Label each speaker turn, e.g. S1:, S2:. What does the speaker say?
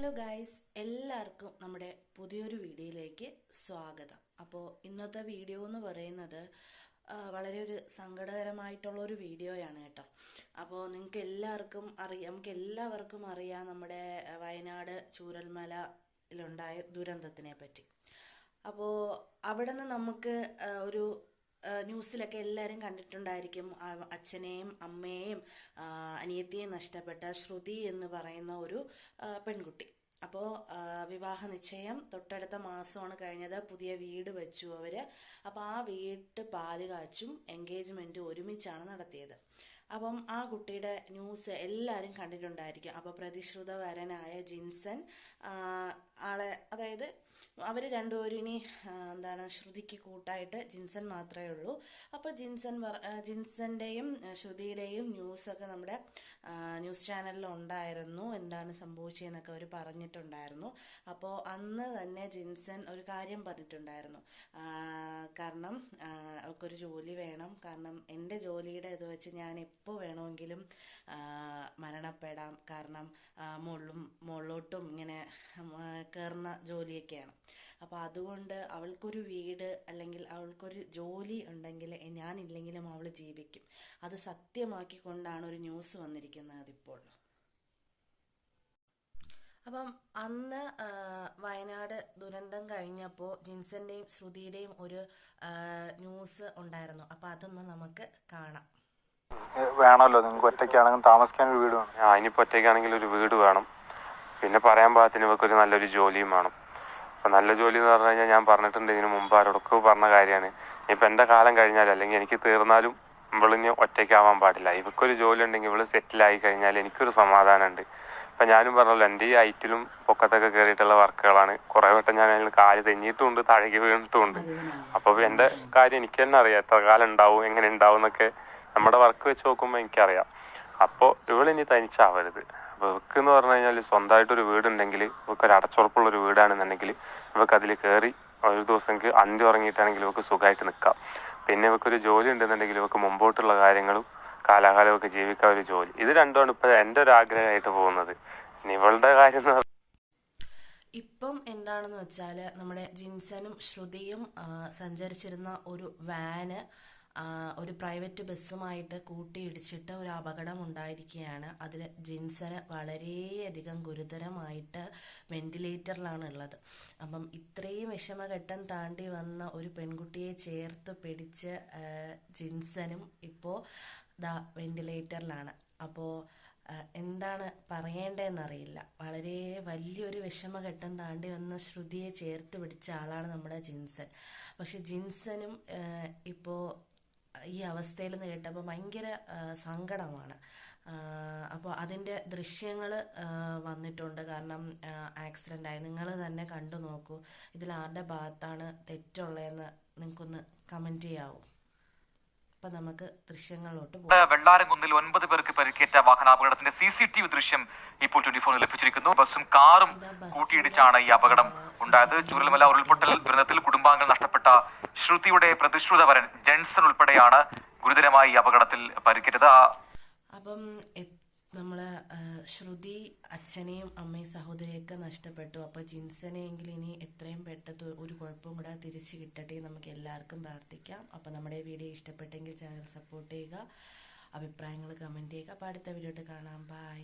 S1: Hello guys എല്ലാവർക്കും നമ്മുടെ പുതിയൊരു വീഡിയോയിലേക്ക് സ്വാഗതം. അപ്പോൾ ഇന്നത്തെ വീഡിയോ എന്ന് പറയുന്നത് വളരെ ഒരു സങ്കടകരമായിട്ടുള്ള ഒരു വീഡിയോയാണ് കേട്ടോ. അപ്പോൾ നിങ്ങൾക്ക് എല്ലാവർക്കും അറിയാം നമുക്ക് എല്ലാവർക്കും അറിയാം നമ്മുടെ വയനാട് ചൂരൽമലയിലുണ്ടായ ദുരന്തത്തിനെ പറ്റി. അപ്പോൾ അവിടെ നിന്ന് നമുക്ക് ഒരു ന്യൂസിലൊക്കെ എല്ലാവരും കണ്ടിട്ടുണ്ടായിരിക്കും. അച്ഛനെയും അമ്മയെയും അനിയത്തിയെയും നഷ്ടപ്പെട്ട ശ്രുതി എന്ന് പറയുന്ന ഒരു പെൺകുട്ടി. അപ്പോൾ വിവാഹ നിശ്ചയം തൊട്ടടുത്ത മാസമാണ് കഴിഞ്ഞത്. പുതിയ വീട് വെച്ചു അവർ അപ്പോൾ ആ വീട്ട് പാൽ കാച്ചും എൻഗേജ്മെന്റും ഒരുമിച്ചാണ് നടത്തിയത്. അപ്പം ആ കുട്ടിയുടെ ന്യൂസ് എല്ലാവരും കണ്ടിട്ടുണ്ടായിരിക്കും. അപ്പോൾ പ്രതിശ്രുത വരനായ ആളെ അതായത് അവർ രണ്ടുപേരും ഇനി എന്താണ് ശ്രുതിക്ക് കൂട്ടായിട്ട് ജിൻസൺ മാത്രമേ ഉള്ളൂ. അപ്പോൾ ജിൻസൺ ജിൻസന്റെയും ശ്രുതിയുടെയും ന്യൂസൊക്കെ നമ്മുടെ ന്യൂസ് ചാനലിൽ ഉണ്ടായിരുന്നു എന്താണ് സംഭവിച്ചതെന്നൊക്കെ അവർ പറഞ്ഞിട്ടുണ്ടായിരുന്നു. അപ്പോൾ അന്ന് തന്നെ ജിൻസൺ ഒരു കാര്യം പറഞ്ഞിട്ടുണ്ടായിരുന്നു. കാരണം അവർക്കൊരു ജോലി വേണം. കാരണം എന്റെ ജോലിയുടെ ഇത് വെച്ച് ഞാൻ എപ്പോൾ വേണമെങ്കിലും മരണപ്പെടാം. കാരണം മുള്ളും മുകളിലും മുകളിലോട്ടും ഇങ്ങനെ കയറുന്ന ജോലിയൊക്കെയാണ്. അപ്പോൾ അതുകൊണ്ട് അവൾക്കൊരു വീട് അല്ലെങ്കിൽ അവൾക്കൊരു ജോലി ഉണ്ടെങ്കിൽ ഞാനില്ലെങ്കിലും അവൾ ജീവിക്കും. അത് സത്യമാക്കിക്കൊണ്ടാണ് ഒരു ന്യൂസ് വന്നിരിക്കുന്നത് അതിപ്പോൾ. അപ്പം അന്ന് വയനാട് ദുരന്തം കഴിഞ്ഞപ്പോൾ ജിൻസന്റെയും ശ്രുതിയുടെയും ഒരു ന്യൂസ് ഉണ്ടായിരുന്നു. അപ്പം അതൊന്ന് നമുക്ക് കാണാം.
S2: വേണമല്ലോ. നിങ്ങൾക്ക് ഒറ്റയ്ക്കാണെങ്കിൽ താമസിക്കാൻ ഒരു വീട് വേണം.
S3: ആ ഇനിയിപ്പോൾ ഒറ്റയ്ക്കാണെങ്കിൽ ഒരു വീട് വേണം. പിന്നെ പറയാൻ പാകത്തിന് ഒരു നല്ലൊരു ജോലിയും വേണം. അപ്പം നല്ല ജോലി എന്ന് പറഞ്ഞു കഴിഞ്ഞാൽ ഞാൻ പറഞ്ഞിട്ടുണ്ട് ഇതിന് മുമ്പ് ആരോടൊക്കെ പറഞ്ഞ കാര്യമാണ് ഇപ്പം എന്റെ കാലം കഴിഞ്ഞാലും അല്ലെങ്കിൽ എനിക്ക് തീർന്നാലും ഇവളിന് ഒറ്റയ്ക്കാവാൻ പാടില്ല. ഇവക്കൊരു ജോലി ഉണ്ടെങ്കിൽ ഇവൾ സെറ്റിലായി കഴിഞ്ഞാൽ എനിക്കൊരു സമാധാനമുണ്ട് ഇപ്പം ഞാനും പറഞ്ഞല്ലോ എന്റെ ഈ ഹൈറ്റിലും പൊക്കത്തൊക്കെ കയറിയിട്ടുള്ള വർക്കുകളാണ്. കുറേ വട്ടം ഞാൻ അതിൽ കാൽ തെന്നിയിട്ടുമുണ്ട് താഴേക്ക് വീണിട്ടുമുണ്ട് അപ്പോൾ എന്റെ കാര്യം എനിക്ക് തന്നെ അറിയാം. എത്ര കാലം ഉണ്ടാവും എങ്ങനെ ഉണ്ടാവും എന്നൊക്കെ നമ്മുടെ വർക്ക് വെച്ച് നോക്കുമ്പോൾ എനിക്കറിയാം. അപ്പോൾ ഇവളിനി തനിച്ചാവരുത്. ഇവക്ക് എന്ന് പറഞ്ഞു കഴിഞ്ഞാൽ സ്വന്തമായിട്ടൊരു വീടുണ്ടെങ്കിൽ ഇവക്ക് ഒരു അടച്ചുറപ്പുള്ള ഒരു വീടാണെന്നുണ്ടെങ്കിൽ ഇവക്ക് അതിൽ കയറി ഒരു ദിവസം അന്തി ഉറങ്ങിയിട്ടാണെങ്കിൽ ഇവക്ക് സുഖമായിട്ട് നിൽക്കാം പിന്നെ ഇവക്കൊരു ജോലി ഉണ്ടെന്നുണ്ടെങ്കിൽ ഇവക്ക് മുമ്പോട്ടുള്ള കാര്യങ്ങളും കാലാകാലം ഒക്കെ ജീവിക്കാൻ ഒരു ജോലി. ഇത് രണ്ടുമാണ് ഇപ്പൊ എന്റെ ഒരു ആഗ്രഹമായിട്ട് പോകുന്നത് ഇവളുടെ കാര്യം
S1: ഇപ്പം എന്താണെന്ന് വെച്ചാൽ നമ്മുടെ ജിൻസനും ശ്രുതിയും സഞ്ചരിച്ചിരുന്ന ഒരു വാന് ഒരു പ്രൈവറ്റ് ബസ്സുമായിട്ട് കൂട്ടിയിടിച്ചിട്ട് ഒരു അപകടം ഉണ്ടായിരിക്കുകയാണ് അതിൽ ജിൻസന് വളരെയധികം ഗുരുതരമായിട്ട് വെന്റിലേറ്ററിലാണ് ഉള്ളത് അപ്പം ഇത്രയും വിഷമഘട്ടം താണ്ടി വന്ന ഒരു പെൺകുട്ടിയെ ചേർത്ത് പിടിച്ച് ജിൻസനും ഇപ്പോൾ ദാ വെന്റിലേറ്ററിലാണ്. അപ്പോൾ എന്താണ് പറയേണ്ടതെന്നറിയില്ല. വളരെ വലിയൊരു വിഷമഘട്ടം താണ്ടി വന്ന ശ്രുതിയെ ചേർത്ത് പിടിച്ച ആളാണ് നമ്മുടെ ജിൻസൻ. പക്ഷെ ജിൻസനും ഇപ്പോൾ ഈ അവസ്ഥയിൽ നിന്ന് കേട്ടപ്പോൾ ഭയങ്കര സങ്കടമാണ്. അപ്പോൾ അതിന്റെ ദൃശ്യങ്ങൾ വന്നിട്ടുണ്ട്. കാരണം ആക്സിഡന്റ് ആയി. നിങ്ങൾ തന്നെ കണ്ടു നോക്കൂ. ഇതിൽ ആരുടെ ഭാഗത്താണ് തെറ്റുള്ളതെന്ന് നിങ്ങൾക്കൊന്ന് കമന്റ് ചെയ്യാവൂ. അപ്പം നമുക്ക് ദൃശ്യങ്ങളിലോട്ട്
S4: വെള്ളാരംകുന്നിൽ ഒൻപത് പേർക്ക് പരിക്കേറ്റ വാഹനാപകടത്തിന്റെ സി സി ടി വി ദൃശ്യം ഇപ്പോൾ ട്വന്റി ഫോറിൽ ലഭിച്ചിരിക്കുന്നു. ബസ്സും കാറും കൂട്ടിയിടിച്ചാണ് ഈ അപകടം ഉണ്ടായത്. ചൂരൽമല ഉരുൾപൊട്ടൽ ദുരന്തത്തിൽ കുടുംബാംഗങ്ങൾ നഷ്ടപ്പെട്ട ശ്രുതിയുടെ പ്രതിശ്രുതവരൻ ജെൻസൺ ഉൾപ്പെടെയാണ് ഗുരുതരമായി ഈ അപകടത്തിൽ പരിക്കേറ്റത്.
S1: അപ്പം നമ്മൾ ശ്രുതി അച്ഛനെയും അമ്മയും സഹോദരിയൊക്കെ നഷ്ടപ്പെട്ടു. അപ്പോൾ ജിൻസനെയെങ്കിലും ഇനി എത്രയും പെട്ടെന്ന് ഒരു കുഴപ്പവും കൂടെ തിരിച്ച് കിട്ടട്ടെ നമുക്ക് എല്ലാവർക്കും പ്രാർത്ഥിക്കാം. അപ്പോൾ നമ്മുടെ വീഡിയോ ഇഷ്ടപ്പെട്ടെങ്കിൽ ചാനൽ സപ്പോർട്ട് ചെയ്യുക അഭിപ്രായങ്ങൾ കമന്റ് ചെയ്യുക. അപ്പോൾ അടുത്ത വീഡിയോട്ട് കാണാം. ബൈ.